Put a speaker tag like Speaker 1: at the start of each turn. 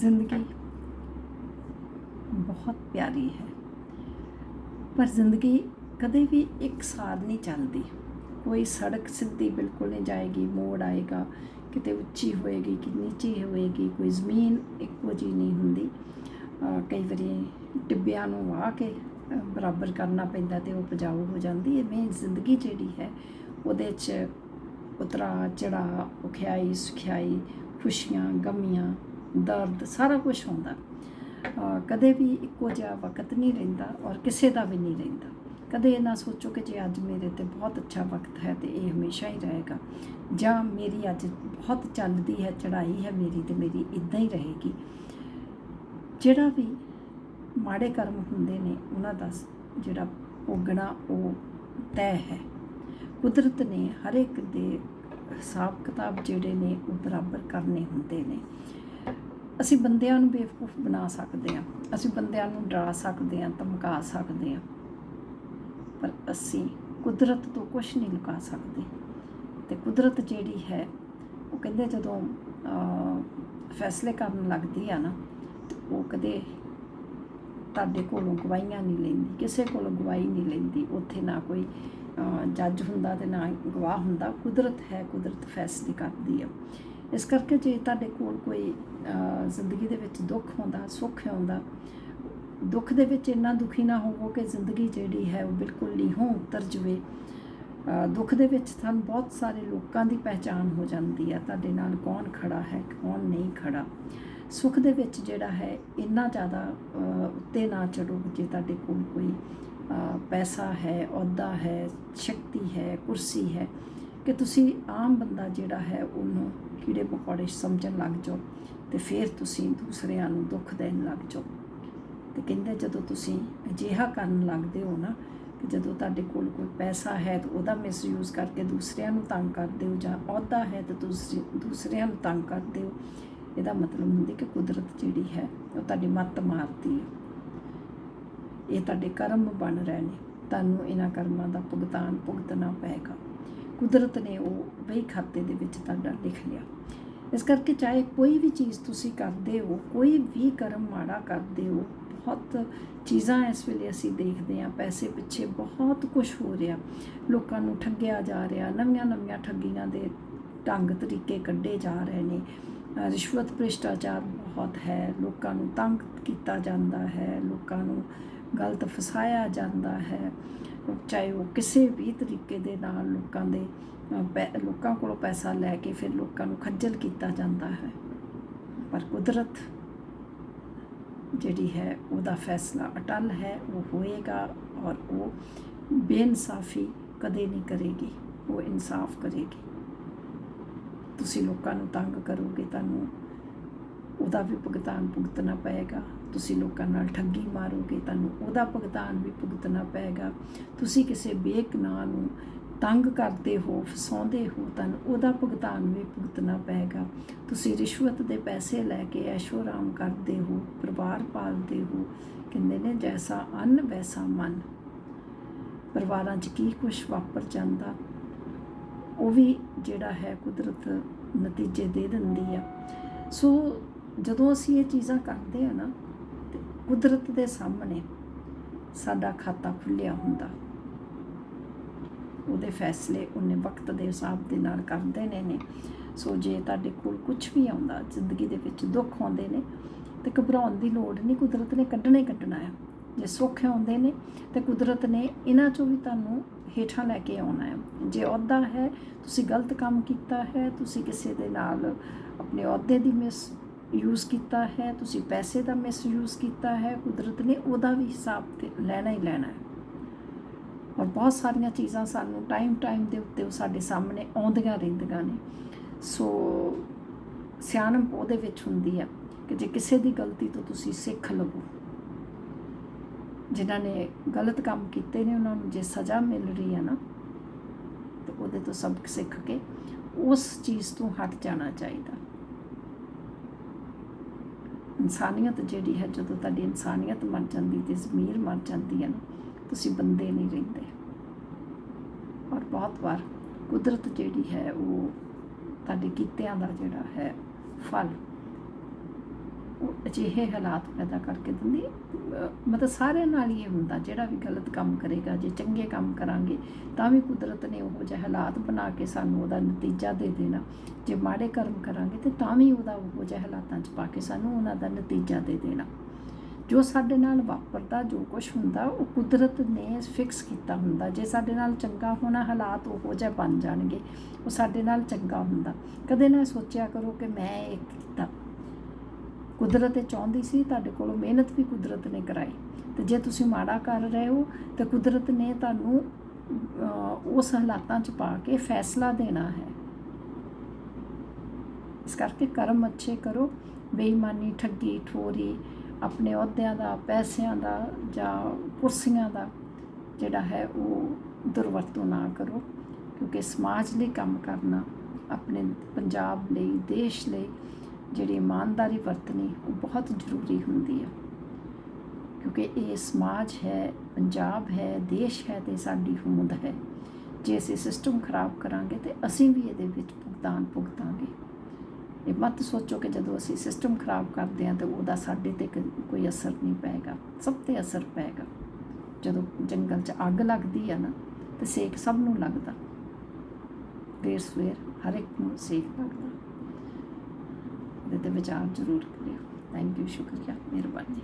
Speaker 1: ਜ਼ਿੰਦਗੀ ਬਹੁਤ ਪਿਆਰੀ ਹੈ। ਪਰ ਜ਼ਿੰਦਗੀ ਕਦੇ ਵੀ ਇੱਕ ਸਾਰ ਨਹੀਂ ਚੱਲਦੀ। ਕੋਈ ਸੜਕ ਸਿੱਧੀ ਬਿਲਕੁਲ ਨਹੀਂ ਜਾਏਗੀ, ਮੋੜ ਆਏਗਾ, ਕਿਤੇ ਉੱਚੀ ਹੋਏਗੀ, ਕਿ ਨੀਚੀ ਹੋਏਗੀ, ਕੋਈ ਜ਼ਮੀਨ ਇੱਕੋ ਜਿਹੀ ਨਹੀਂ ਹੁੰਦੀ। ਕਈ ਵਾਰੀ ਟਿੱਬਿਆਂ ਨੂੰ ਵਾਹ ਕੇ ਬਰਾਬਰ ਕਰਨਾ ਪੈਂਦਾ ਤੇ ਉਹ ਉਪਜਾਊ ਹੋ ਜਾਂਦੀ ਹੈ। ਮੈਂ ਜ਼ਿੰਦਗੀ ਜਿਹੜੀ ਹੈ, ਉਹਦੇ 'ਚ ਉਤਰਾ ਚੜਾ ਉਖਿਆਈ ਸੁਖਿਆਈ ਖੁਸ਼ੀਆਂ, ਗਮੀਆਂ ਦਰਦ ਸਾਰਾ ਕੁਝ ਹੁੰਦਾ। ਕਦੇ ਵੀ ਇੱਕੋ ਜਿਹਾ ਵਕਤ ਨਹੀਂ ਰਹਿੰਦਾ ਔਰ ਕਿਸੇ ਦਾ ਵੀ ਨਹੀਂ ਰਹਿੰਦਾ। ਕਦੇ ਇਹ ਨਾ ਸੋਚੋ ਕਿ ਜੇ ਅੱਜ ਮੇਰੇ ਤੇ ਬਹੁਤ ਅੱਛਾ ਵਕਤ ਹੈ ਤੇ ਇਹ ਹਮੇਸ਼ਾ ਹੀ ਰਹੇਗਾ। ਜਾਂ ਮੇਰੀ ਅੱਜ ਬਹੁਤ ਚੱਲਦੀ ਹੈ, ਚੜ੍ਹਾਈ ਹੈ ਮੇਰੀ ਤੇ ਮੇਰੀ ਇਦਾਂ ਹੀ ਰਹੇਗੀ। ਜਿਹੜਾ ਵੀ ਮਾੜੇ ਕਰਮ ਹੁੰਦੇ ਨੇ, ਉਹਨਾਂ ਦਾ ਜਿਹੜਾ ਭੋਗਣਾ ਉਹ ਤੈਅ ਹੈ। ਕੁਦਰਤ ਨੇ ਹਰ ਇੱਕ ਦੇ ਹਿਸਾਬ ਕਿਤਾਬ ਜਿਹੜੇ ਨੇ ਉਹ ਬਰਾਬਰ ਕਰਨੇ ਹੁੰਦੇ ਨੇ। ਅਸੀਂ ਬੰਦਿਆਂ ਨੂੰ ਬੇਵਕੂਫ ਬਣਾ ਸਕਦੇ ਹਾਂ, ਅਸੀਂ ਬੰਦਿਆਂ ਨੂੰ ਡਰਾ ਸਕਦੇ ਹਾਂ, ਧਮਕਾ ਸਕਦੇ ਹਾਂ, ਪਰ ਅਸੀਂ ਕੁਦਰਤ ਤੋਂ ਕੁਝ ਨਹੀਂ ਲੁਕਾ ਸਕਦੇ। ਤੇ ਕੁਦਰਤ ਜਿਹੜੀ ਹੈ, ਉਹ ਕਹਿੰਦੇ ਜਦੋਂ ਫੈਸਲੇ ਕਰਨ ਲੱਗਦੀ ਆ ਨਾ, ਤੇ ਉਹ ਕਦੇ ਤੁਹਾਡੇ ਕੋਲੋਂ ਗਵਾਹੀਆਂ ਨਹੀਂ ਲੈਂਦੀ, ਕਿਸੇ ਕੋਲੋਂ ਗਵਾਹੀ ਨਹੀਂ ਲੈਂਦੀ, ਉੱਥੇ ਨਾ ਕੋਈ ਜੱਜ ਹੁੰਦਾ ਤੇ ਨਾ ਗਵਾਹ ਹੁੰਦਾ। ਕੁਦਰਤ ਹੈ, ਕੁਦਰਤ ਫੈਸਲੇ ਕਰਦੀ ਆ। ਇਸ ਕਰਕੇ ਜੇ ਤੁਹਾਡੇ ਕੋਲ ਕੋਈ ਜ਼ਿੰਦਗੀ ਦੇ ਵਿੱਚ ਦੁੱਖ ਹੁੰਦਾ, ਸੁੱਖ ਆਉਂਦਾ, ਦੁੱਖ ਦੇ ਵਿੱਚ ਇੰਨਾ ਦੁਖੀ ਨਾ ਹੋਵੋ ਕਿ ਜ਼ਿੰਦਗੀ ਜਿਹੜੀ ਹੈ ਉਹ ਬਿਲਕੁਲ ਲੀਹੋਂ ਉਤਰ ਜਵੇ। ਦੁੱਖ ਦੇ ਵਿੱਚ ਤੁਹਾਨੂੰ ਬਹੁਤ ਸਾਰੇ ਲੋਕਾਂ ਦੀ ਪਹਿਚਾਨ ਹੋ ਜਾਂਦੀ ਹੈ, ਤੁਹਾਡੇ ਨਾਲ ਕੌਣ ਖੜਾ ਹੈ, ਕੌਣ ਨਹੀਂ ਖੜਾ। ਸੁੱਖ ਦੇ ਵਿੱਚ ਜਿਹੜਾ ਹੈ ਇੰਨਾ ਜ਼ਿਆਦਾ ਉੱਤੇ ਨਾ ਚੜੋ ਜੇ ਤੁਹਾਡੇ ਕੋਲ ਕੋਈ ਪੈਸਾ ਹੈ, ਅਹੁਦਾ ਹੈ, ਸ਼ਕਤੀ ਹੈ, ਕੁਰਸੀ ਹੈ ਕਿ ਤੁਸੀਂ ਆਮ ਬੰਦਾ ਜਿਹੜਾ ਹੈ ਉਹਨੂੰ ਕੀੜੇ ਮਕੌੜੇ ਸਮਝਣ ਲੱਗ ਜਾਓ ਤੇ ਫਿਰ ਤੁਸੀਂ ਦੂਸਰਿਆਂ ਨੂੰ ਦੁੱਖ ਦੇਣ ਲੱਗ ਜਾਓ। ਤੇ ਕਹਿੰਦੇ ਜਦੋਂ ਤੁਸੀਂ ਅਜਿਹਾ ਕਰਨ ਲੱਗਦੇ ਹੋ ਨਾ ਕਿ ਜਦੋਂ ਤੁਹਾਡੇ ਕੋਲ ਕੋਈ ਪੈਸਾ ਹੈ ਤਾਂ ਉਹਦਾ ਮਿਸਯੂਜ਼ ਕਰਕੇ ਦੂਸਰਿਆਂ ਨੂੰ ਤੰਗ ਕਰਦੇ ਹੋ ਜਾਂ ਅਹੁਦਾ ਹੈ ਤਾਂ ਤੁਸੀਂ ਦੂਸਰਿਆਂ ਨੂੰ ਤੰਗ ਕਰਦੇ ਹੋ, ਇਹਦਾ ਮਤਲਬ ਹੁੰਦਾ ਕਿ ਕੁਦਰਤ ਜਿਹੜੀ ਹੈ ਉਹ ਤੁਹਾਡੀ ਮੱਤ ਮਾਰਦੀ ਹੈ। ਇਹ ਤੁਹਾਡੇ ਕਰਮ ਬਣ ਰਹੇ ਨੇ, ਤੁਹਾਨੂੰ ਇਹਨਾਂ ਕਰਮਾਂ ਦਾ ਭੁਗਤਾਨ ਭੁਗਤਣਾ ਪਏਗਾ। ਕੁਦਰਤ ਨੇ ਉਹ ਬਈ ਖਾਤੇ ਦੇ ਵਿੱਚ ਤੁਹਾਡਾ ਲਿਖ ਲਿਆ। ਇਸ ਕਰਕੇ ਚਾਹੇ ਕੋਈ ਵੀ ਚੀਜ਼ ਤੁਸੀਂ ਕਰਦੇ ਹੋ, ਕੋਈ ਵੀ ਕਰਮ ਮਾੜਾ ਕਰਦੇ ਹੋ, ਬਹੁਤ ਚੀਜ਼ਾਂ ਇਸ ਵੇਲੇ ਅਸੀਂ ਦੇਖਦੇ ਹਾਂ, ਪੈਸੇ ਪਿੱਛੇ ਬਹੁਤ ਕੁਝ ਹੋ ਰਿਹਾ। ਲੋਕਾਂ ਨੂੰ ਠੱਗਿਆ ਜਾ ਰਿਹਾ ਨਵੀਆਂ ਨਵੀਆਂ ਠੱਗੀਆਂ ਦੇ ਢੰਗ ਤਰੀਕੇ ਕੱਢੇ ਜਾ ਰਹੇ ਨੇ। ਰਿਸ਼ਵਤ ਭ੍ਰਿਸ਼ਟਾਚਾਰ ਬਹੁਤ ਹੈ, ਲੋਕਾਂ ਨੂੰ ਤੰਗ ਕੀਤਾ ਜਾਂਦਾ ਹੈ, ਲੋਕਾਂ ਨੂੰ ਗਲਤ ਫਸਾਇਆ ਜਾਂਦਾ ਹੈ। ਚਾਹੇ ਉਹ ਕਿਸੇ ਵੀ ਤਰੀਕੇ ਦੇ ਨਾਲ ਲੋਕਾਂ ਦੇ ਪੈ- ਲੋਕਾਂ ਕੋਲੋਂ ਪੈਸਾ ਲੈ ਕੇ ਫਿਰ ਲੋਕਾਂ ਨੂੰ ਖੱਜਲ ਕੀਤਾ ਜਾਂਦਾ ਹੈ। ਪਰ ਕੁਦਰਤ ਜਿਹੜੀ ਹੈ, ਉਹਦਾ ਫੈਸਲਾ ਅਟਲ ਹੈ, ਉਹ ਹੋਏਗਾ ਔਰ ਉਹ ਬੇਇਨਸਾਫੀ ਕਦੇ ਨਹੀਂ ਕਰੇਗੀ, ਉਹ ਇਨਸਾਫ ਕਰੇਗੀ। ਤੁਸੀਂ ਲੋਕਾਂ ਨੂੰ ਤੰਗ ਕਰੋਗੇ ਤੁਹਾਨੂੰ ਉਹਦਾ ਵੀ ਭੁਗਤਾਨ ਭੁਗਤਣਾ ਪਏਗਾ। ਤੁਸੀਂ ਲੋਕਾਂ ਨਾਲ ਠੱਗੀ ਮਾਰੋਗੇ, ਤੁਹਾਨੂੰ ਉਹਦਾ ਭੁਗਤਾਨ ਵੀ ਭੁਗਤਣਾ ਪਏਗਾ। ਤੁਸੀਂ ਕਿਸੇ ਬੇਗਨਾਹ ਨੂੰ ਤੰਗ ਕਰਦੇ ਹੋ, ਫਸਾਉਂਦੇ ਹੋ, ਤੁਹਾਨੂੰ ਉਹਦਾ ਭੁਗਤਾਨ ਵੀ ਭੁਗਤਣਾ ਪਏਗਾ। ਤੁਸੀਂ ਰਿਸ਼ਵਤ ਦੇ ਪੈਸੇ ਲੈ ਕੇ ਐਸ਼ੋ ਆਰਾਮ ਕਰਦੇ ਹੋ, ਪਰਿਵਾਰ ਪਾਲਦੇ ਹੋ, ਕਹਿੰਦੇ ਨੇ ਜੈਸਾ ਅੰਨ, ਵੈਸਾ ਮਨ। ਪਰਿਵਾਰਾਂ 'ਚ ਕੀ ਕੁਝ ਵਾਪਰ ਜਾਂਦਾ, ਉਹ ਵੀ ਜਿਹੜਾ ਹੈ ਕੁਦਰਤ ਨਤੀਜੇ ਦੇ ਦਿੰਦੀ ਆ। ਸੋ ਜਦੋਂ ਅਸੀਂ ਇਹ ਚੀਜ਼ਾਂ ਕਰਦੇ ਆ ਨਾ, ਤੇ ਕੁਦਰਤ ਦੇ ਸਾਹਮਣੇ ਸਾਡਾ ਖਾਤਾ ਖੁੱਲਿਆ ਹੁੰਦਾ। ਉਹਦੇ ਫੈਸਲੇ ਉਹਨੇ ਵਕਤ ਦੇ ਹਿਸਾਬ ਦੇ ਨਾਲ ਕਰਦੇ ਨੇ ਨੇ। ਸੋ ਜੇ ਤੁਹਾਡੇ ਕੋਲ ਕੁਝ ਵੀ ਆਉਂਦਾ, ਜ਼ਿੰਦਗੀ ਦੇ ਵਿੱਚ ਦੁੱਖ ਆਉਂਦੇ ਨੇ, ਤੇ ਘਬਰਾਉਣ ਦੀ ਲੋੜ ਨਹੀਂ, ਕੁਦਰਤ ਨੇ ਕੱਢਣਾ ਹੀ ਕੱਢਣਾ ਹੈ ਜੇ ਸੁੱਖ ਆਉਂਦੇ ਨੇ, ਤੇ ਕੁਦਰਤ ਨੇ ਇਹਨਾਂ ਚੋਂ ਵੀ ਤੁਹਾਨੂੰ ਹੇਠਾਂ ਲੈ ਕੇ ਆਉਣਾ ਹੈ ਜੇ ਅਹੁਦਾ ਹੈ, ਤੁਸੀਂ ਗਲਤ ਕੰਮ ਕੀਤਾ ਹੈ, ਤੁਸੀਂ ਕਿਸੇ ਦੇ ਨਾਲ ਆਪਣੇ ਅਹੁਦੇ ਦੀ ਮਿਸ ਯੂਜ਼ ਕੀਤਾ ਹੈ, ਤੁਸੀਂ ਪੈਸੇ ਦਾ ਮਿਸਯੂਜ਼ ਕੀਤਾ ਹੈ, ਕੁਦਰਤ ਨੇ ਉਹਦਾ ਵੀ ਹਿਸਾਬ ਤੇ ਲੈਣਾ ਹੀ ਲੈਣਾ ਹੈ। ਔਰ ਬਹੁਤ ਸਾਰੀਆਂ ਚੀਜ਼ਾਂ ਸਾਨੂੰ ਟਾਈਮ ਟਾਈਮ ਦੇ ਉੱਤੇ ਉਹ ਸਾਡੇ ਸਾਹਮਣੇ ਆਉਂਦੀਆਂ ਰਹਿੰਦੀਆਂ ਨੇ। ਸੋ ਸਿਆਣਪ ਉਹਦੇ ਵਿੱਚ ਹੁੰਦੀ ਹੈ ਕਿ ਜੇ ਕਿਸੇ ਦੀ ਗਲਤੀ ਤੋਂ ਤੁਸੀਂ ਸਿੱਖ ਲਵੋ। ਜਿਨ੍ਹਾਂ ਨੇ ਗਲਤ ਕੰਮ ਕੀਤੇ ਨੇ, ਉਹਨਾਂ ਨੂੰ ਜੇ ਸਜ਼ਾ ਮਿਲ ਰਹੀ ਹੈ ਨਾ, ਤੇ ਉਹਦੇ ਤੋਂ ਸਬਕ ਸਿੱਖ ਕੇ ਉਸ ਚੀਜ਼ ਤੋਂ ਹਟ ਜਾਣਾ ਚਾਹੀਦਾ। ਇਨਸਾਨੀਅਤ ਜਿਹੜੀ ਹੈ, ਜਦੋਂ ਤੁਹਾਡੀ ਇਨਸਾਨੀਅਤ ਮਰ ਜਾਂਦੀ ਤੇ ਜ਼ਮੀਰ ਮਰ ਜਾਂਦੀ ਹੈ ਤੁਸੀਂ ਬੰਦੇ ਨਹੀਂ ਰਹਿੰਦੇ। ਔਰ ਬਹੁਤ ਵਾਰ ਕੁਦਰਤ ਜਿਹੜੀ ਹੈ, ਉਹ ਤੁਹਾਡੇ ਕੀਤਿਆਂ ਦਾ ਜਿਹੜਾ ਹੈ, ਫਲ ਉਹ ਅਜਿਹੇ ਹਾਲਾਤ ਪੈਦਾ ਕਰਕੇ ਦਿੰਦੀ ਮਤਲਬ ਸਾਰਿਆਂ ਨਾਲ ਹੀ ਇਹ ਹੁੰਦਾ, ਜਿਹੜਾ ਵੀ ਗਲਤ ਕੰਮ ਕਰੇਗਾ, ਜੇ ਚੰਗੇ ਕੰਮ ਕਰਾਂਗੇ, ਤਾਂ ਵੀ ਕੁਦਰਤ ਨੇ ਉਹੋ ਜਿਹੇ ਹਾਲਾਤ ਬਣਾ ਕੇ ਸਾਨੂੰ ਉਹਦਾ ਨਤੀਜਾ ਦੇ ਦੇਣਾ। ਜੇ ਮਾੜੇ ਕਰਮ ਕਰਾਂਗੇ ਤੇ ਤਾਂ ਵੀ ਉਹਦਾ ਉਹੋ ਜਿਹੇ ਹਾਲਾਤਾਂ 'ਚ ਪਾ ਕੇ ਸਾਨੂੰ ਉਹਨਾਂ ਦਾ ਨਤੀਜਾ ਦੇ ਦੇਣਾ। ਜੋ ਸਾਡੇ ਨਾਲ ਵਾਪਰਦਾ, ਜੋ ਕੁਝ ਹੁੰਦਾ, ਉਹ ਕੁਦਰਤ ਨੇ ਫਿਕਸ ਕੀਤਾ ਹੁੰਦਾ। ਜੇ ਸਾਡੇ ਨਾਲ ਚੰਗਾ ਹੋਣਾ, ਹਾਲਾਤ ਉਹੋ ਜਿਹੇ ਬਣ ਜਾਣਗੇ, ਉਹ ਸਾਡੇ ਨਾਲ ਚੰਗਾ ਹੁੰਦਾ। ਕਦੇ ਨਾ ਸੋਚਿਆ ਕਰੋ ਕਿ ਮੈਂ ਇਹ ਕੀਤਾ। ਕੁਦਰਤ ਇਹ ਚਾਹੁੰਦੀ ਸੀ, ਤੁਹਾਡੇ ਕੋਲੋਂ ਮਿਹਨਤ ਵੀ ਕੁਦਰਤ ਨੇ ਕਰਾਈ। ਤੇ ਜੇ ਤੁਸੀਂ ਮਾੜਾ ਕਰ ਰਹੇ ਹੋ, ਤੇ ਕੁਦਰਤ ਨੇ ਤੁਹਾਨੂੰ ਉਸ ਹਾਲਾਤਾਂ 'ਚ ਪਾ ਕੇ ਫੈਸਲਾ ਦੇਣਾ ਹੈ। ਇਸ ਕਰਕੇ ਕਰਮ ਅੱਛੇ ਕਰੋ। ਬੇਈਮਾਨੀ, ਠੱਗੀ, ਠੋਰੀ, ਆਪਣੇ ਅਹੁਦਿਆਂ ਦਾ, ਪੈਸਿਆਂ ਦਾ ਜਾਂ ਕੁਰਸੀਆਂ ਦਾ, ਜਿਹੜਾ ਹੈ, ਉਹ ਦੁਰਵਰਤੋਂ ਨਾ ਕਰੋ। ਕਿਉਂਕਿ ਸਮਾਜ ਲਈ ਕੰਮ ਕਰਨਾ, ਆਪਣੇ ਪੰਜਾਬ ਲਈ, ਦੇਸ਼ ਲਈ ਜਿਹੜੀ ਇਮਾਨਦਾਰੀ ਵਰਤਣੀ, ਉਹ ਬਹੁਤ ਜ਼ਰੂਰੀ ਹੁੰਦੀ ਹੈ। ਕਿਉਂਕਿ ਇਹ ਸਮਾਜ ਹੈ, ਪੰਜਾਬ ਹੈ, ਦੇਸ਼ ਹੈ ਤੇ ਸਾਡੀ ਹੋਂਦ ਹੈ। ਜੇ ਅਸੀਂ ਸਿਸਟਮ ਖਰਾਬ ਕਰਾਂਗੇ ਤੇ ਅਸੀਂ ਵੀ ਇਹਦੇ ਵਿੱਚ ਭੁਗਤਾਨ ਭੁਗਤਾਂਗੇ। ਇਹ ਮਤ ਸੋਚੋ ਕਿ ਜਦੋਂ ਅਸੀਂ ਸਿਸਟਮ ਖਰਾਬ ਕਰਦੇ ਹਾਂ ਤੇ ਉਹਦਾ ਸਾਡੇ ਤੇ ਕ- ਕੋਈ ਅਸਰ ਨਹੀਂ ਪਏਗਾ। ਸਭ ਤੇ ਅਸਰ ਪਏਗਾ। ਜਦੋਂ ਜੰਗਲ 'ਚ ਅੱਗ ਲੱਗਦੀ ਆ ਨਾ, ਤੇ ਸੇਕ ਸਭ ਨੂੰ ਲੱਗਦਾ। ਦੇਰ ਸਵੇਰ ਹਰ ਇੱਕ ਨੂੰ ਸੇਕ ਲੱਗਦਾ। ਇਹਦੇ ਤੇ ਵਿਚਾਰ ਜ਼ਰੂਰ ਕਰਿਓ। ਥੈਂਕ ਯੂ ਸ਼ੁਕਰੀਆ ਮਿਹਰਬਾਨੀ।